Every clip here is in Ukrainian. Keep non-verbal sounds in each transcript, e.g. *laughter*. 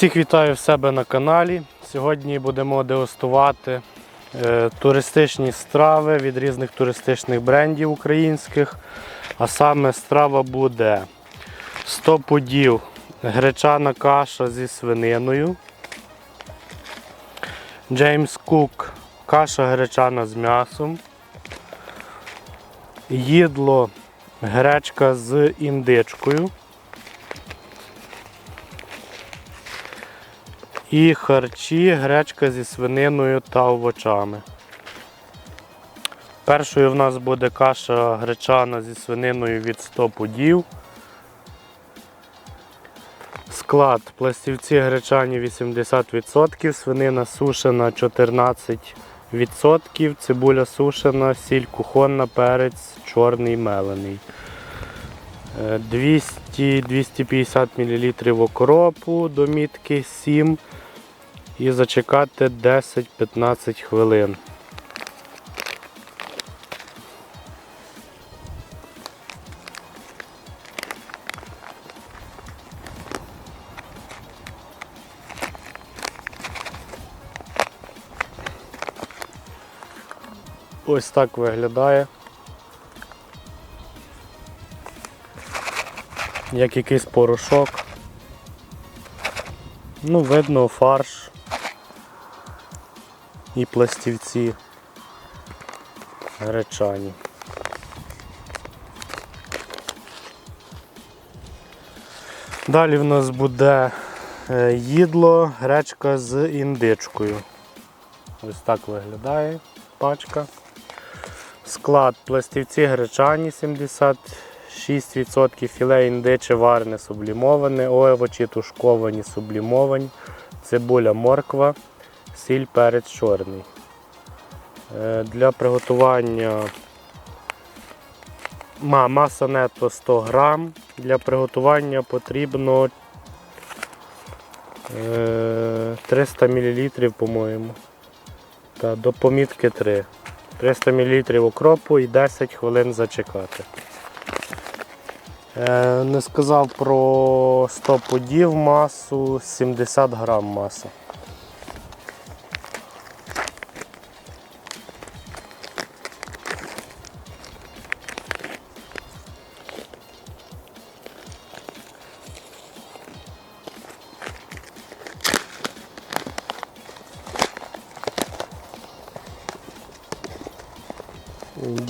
Всіх вітаю в себе на каналі. Сьогодні будемо дегустувати е, туристичні страви від різних туристичних брендів українських. А саме страва буде 100 пудів гречана каша зі свининою. Джеймс Кук каша гречана з м'ясом. Їдло гречка з індичкою. І харчі, гречка зі свининою та овочами. Першою в нас буде каша гречана зі свининою від 100 пудів. Склад пластівці гречані 80%, свинина сушена 14%, цибуля сушена, сіль кухонна, перець чорний мелений. Е, 200-250 мл окропу до мітки 7 і зачекати 10-15 хвилин. Ось так виглядає. Як якийсь порошок. Ну, видно фарш і пластівці гречані. Далі в нас буде е, їдло, гречка з індичкою. Ось так виглядає пачка. Склад пластівці гречані 76%, філе індиче варене сублімоване, овочі тушковані сублімовані, цибуля морква, сіль перець чорний. Е, Для приготування маса нетто 100 грам. Для приготування потрібно е, 300 мл, по-моєму. Та до помітки 3. 300 мл окропу і 10 хвилин зачекати. Е, не сказав про 100 подів масу, 70 грам маса.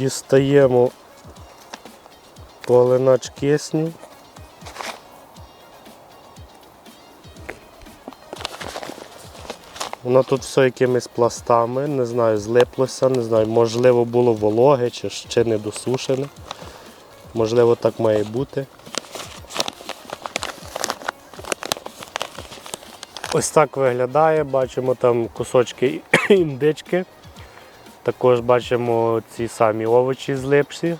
Дістаємо полинач кисню. Воно тут все якимись пластами, не знаю, злиплося, не знаю, можливо було вологе чи ще не досушене. Можливо, так має бути. Ось так виглядає, бачимо там кусочки *coughs* індички. Також бачимо ці самі овочі злипші.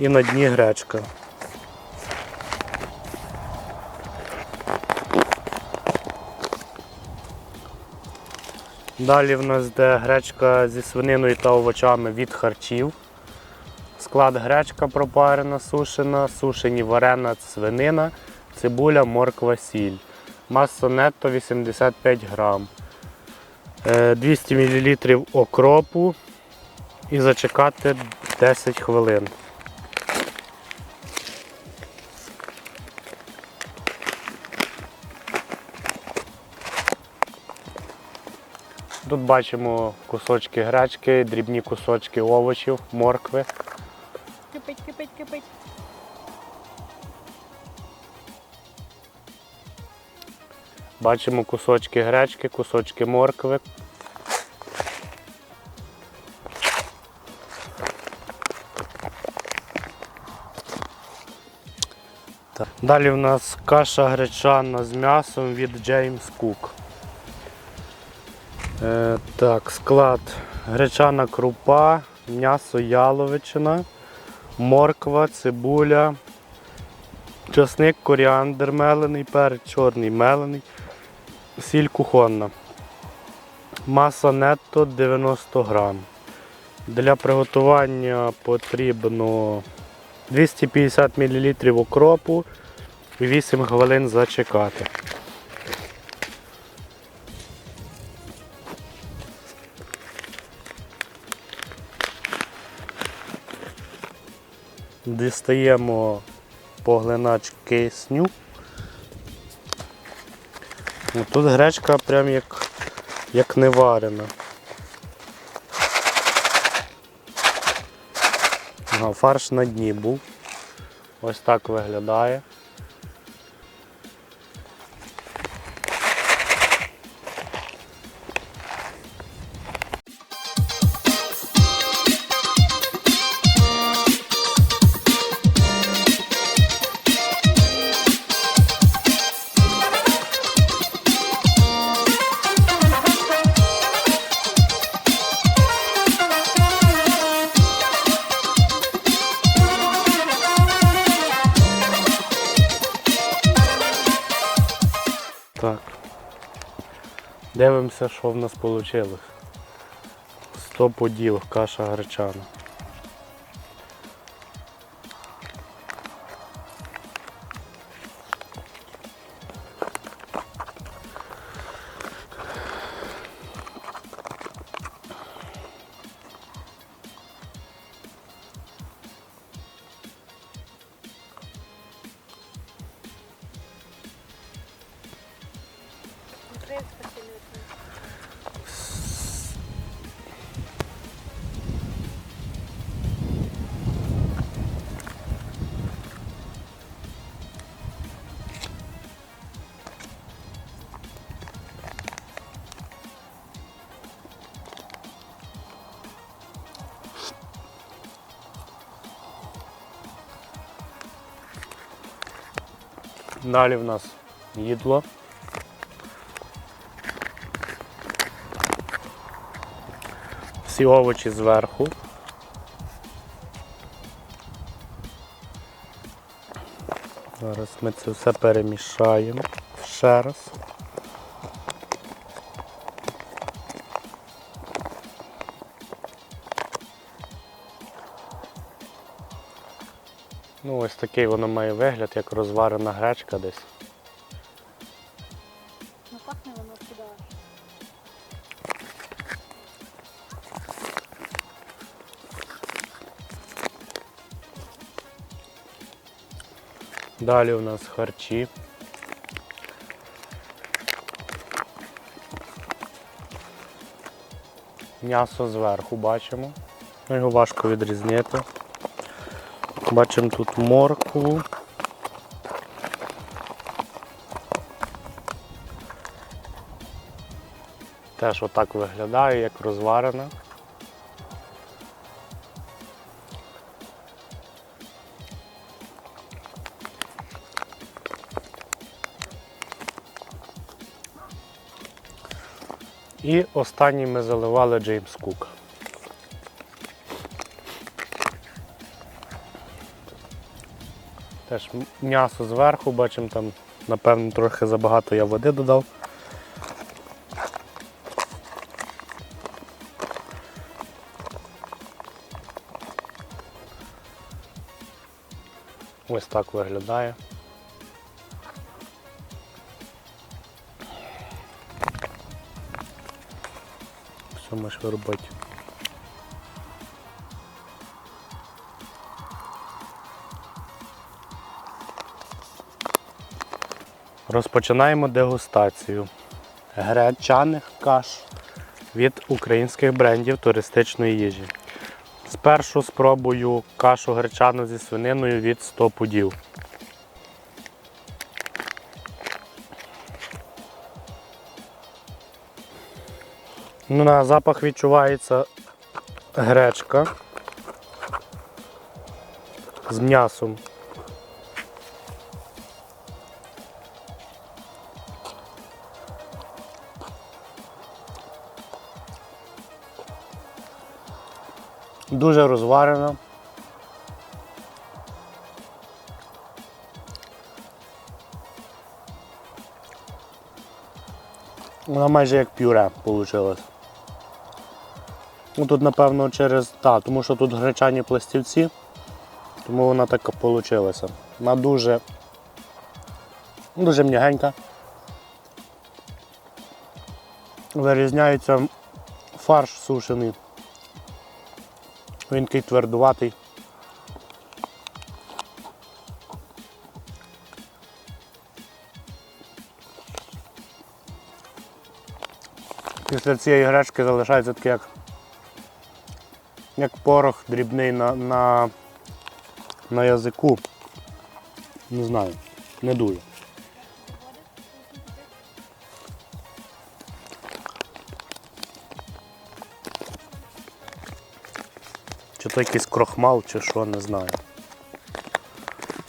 І на дні гречка. Далі в нас йде гречка зі свининою та овочами від харчів. Склад гречка пропарена, сушена, сушені варена свинина, цибуля, морква, сіль. Маса нетто 85 грам. Е, 200 мл окропу і зачекати 10 хвилин. Тут бачимо кусочки гречки, дрібні кусочки овочів, моркви. Кипить, кипить, кипить. Бачимо кусочки гречки, кусочки моркви. Далі в нас каша гречана з м'ясом від James Cook. Е, так, склад гречана крупа, м'ясо яловичина, морква, цибуля, часник, коріандр мелений, перець чорний мелений, сіль кухонна. Маса нетто 90 грам. Для приготування потрібно 250 мл окропу і 8 хвилин зачекати. Дістаємо поглинач кисню. Ну, Тут гречка прям як, як не варена. Фарш на дні був. Ось так виглядає. Дивимося, що в нас вийшло. 100 поділ, каша гречана. Далі в нас їдло. Всі овочі зверху. Зараз ми це все перемішаємо ще раз. Ну, ось такий воно має вигляд, як розварена гречка десь. Ну пахне воно сюди. Далі у нас харчі. М'ясо зверху бачимо. Ну, Його важко відрізнити. Бачимо тут моркву. Теж отак виглядає, як розварена. І останній ми заливали Джеймс Кук. Теж м'ясо зверху, бачимо там, напевно, трохи забагато я води додав. Ось так виглядає. Все можеш робити. Розпочинаємо дегустацію гречаних каш від українських брендів туристичної їжі. Спершу спробую кашу гречану зі свининою від 100 пудів. Ну, на запах відчувається гречка з м'ясом. Дуже розварена. Вона майже як пюре вийшло. Ну тут напевно через... Так, тому що тут гречані пластівці, тому вона така вийшла. Вона дуже Дуже м'ягенька. Вирізняється фарш сушений. Він такий твердуватий. Після цієї гречки залишається таке як, як порох дрібний на, на, на язику. Не знаю, не дуже. Чи то якийсь крохмал, чи що, не знаю.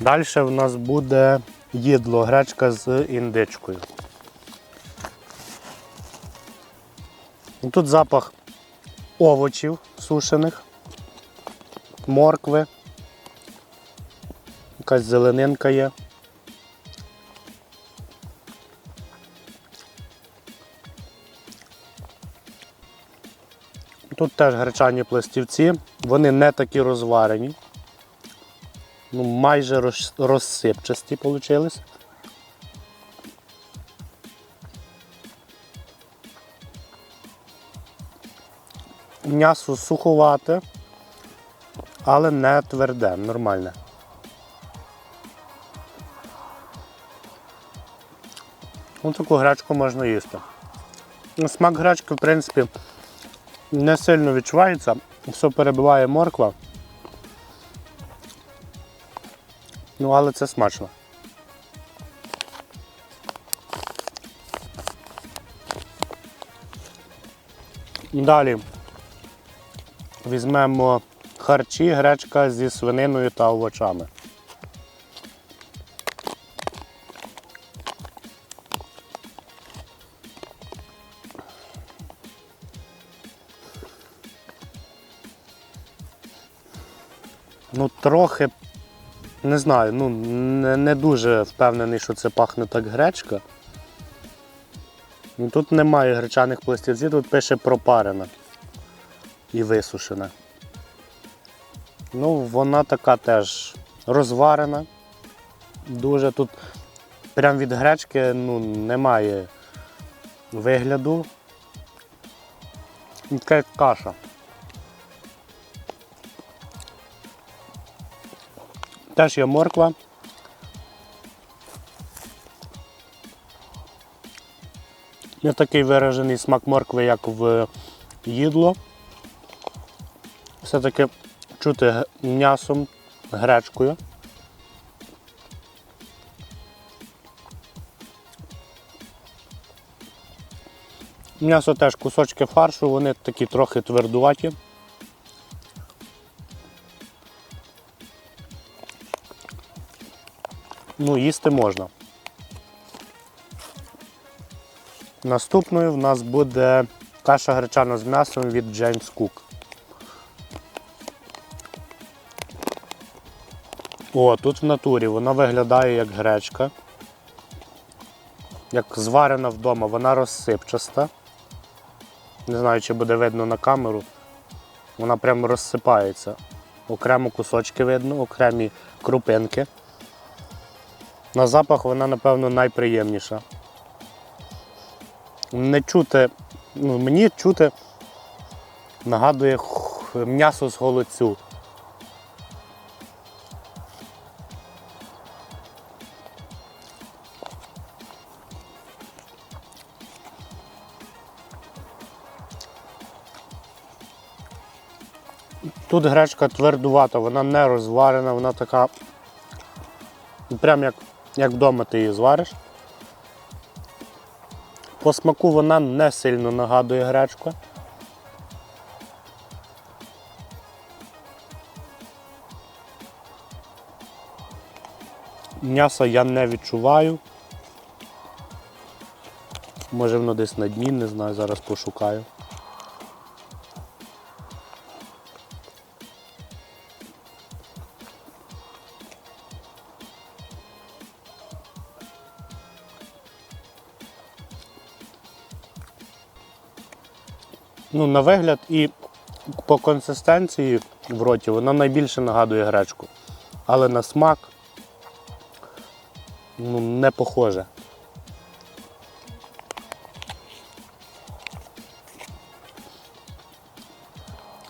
Далі в нас буде їдло, гречка з індичкою. Тут запах овочів сушених, моркви, якась зеленинка є. Тут теж гречані пластівці, вони не такі розварені. Ну, майже розсипчасті вийшли. М'ясо суховате, але не тверде, нормальне. Ось таку гречку можна їсти. Ну, Смак гречки, в принципі, не сильно відчувається, все перебиває морква. Ну, але це смачно. Далі візьмемо харчі, гречка зі свининою та овочами. Ну, трохи, не знаю, ну не, не дуже впевнений, що це пахне так гречка. Ну, тут немає гречаних пластівців, тут пише пропарена і висушена. Ну, вона така теж розварена. Дуже тут прям від гречки ну, немає вигляду. Така каша. Теж є морква. Не такий виражений смак моркви, як в їдло. Все-таки чути м'ясом, гречкою. М'ясо теж кусочки фаршу, вони такі трохи твердуваті. Ну, їсти можна. Наступною в нас буде каша гречана з м'ясом від James Cook. О, тут в натурі вона виглядає як гречка. Як зварена вдома, вона розсипчаста. Не знаю, чи буде видно на камеру. Вона прямо розсипається. Окремо кусочки видно, окремі крупинки. На запах вона, напевно, найприємніша. Не чути, ну, мені чути нагадує м'ясо з голоцю. Тут гречка твердувата, вона не розварена, вона така, прям як, як вдома ти її звариш. По смаку вона не сильно нагадує гречку. М'яса я не відчуваю. Може воно десь на дні, не знаю, зараз пошукаю. Ну, на вигляд і по консистенції в роті вона найбільше нагадує гречку. Але на смак ну, не похоже.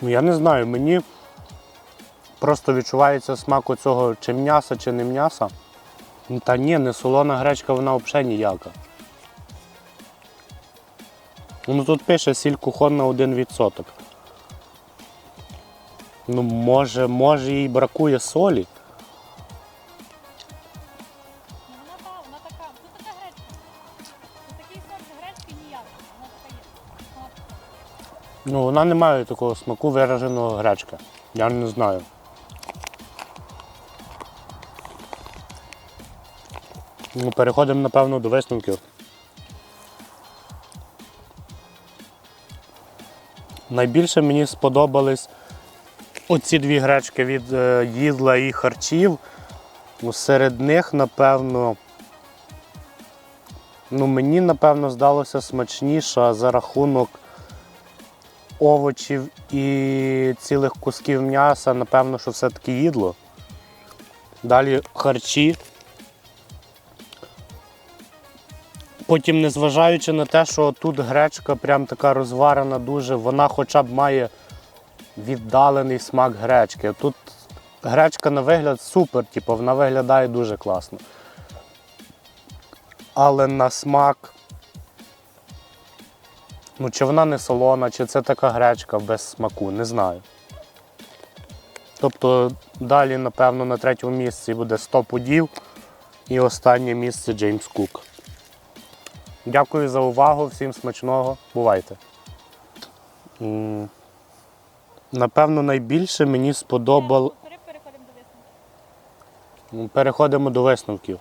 Ну, я не знаю, мені просто відчувається смак оцього чи м'яса, чи не м'яса. Та ні, не солона гречка, вона взагалі ніяка. Ну тут пише сіль кухонна 1%. Ну, може, може їй бракує солі. Ну вона та, вона така. Така гречка. Тут такий сорт гречки. Вона така є. Вона така. Ну, вона не має такого смаку вираженого гречки. Я не знаю. Ну, переходимо, напевно, до висновків. Найбільше мені сподобались оці дві гречки від е, їдла і харчів. Ну, серед них, напевно, ну, мені, напевно, здалося смачніша за рахунок овочів і цілих кусків м'яса, напевно, що все-таки їдло. Далі харчі. Потім, незважаючи на те, що тут гречка прям така розварена дуже, вона хоча б має віддалений смак гречки. Тут гречка на вигляд супер, типу, вона виглядає дуже класно. Але на смак Ну, чи вона не солона, чи це така гречка без смаку, не знаю. Тобто далі, напевно, на третьому місці буде 100 пудів і останнє місце Джеймс Кук. Дякую за увагу, всім смачного. Бувайте. Напевно, найбільше мені сподобало. Переходимо до висновків.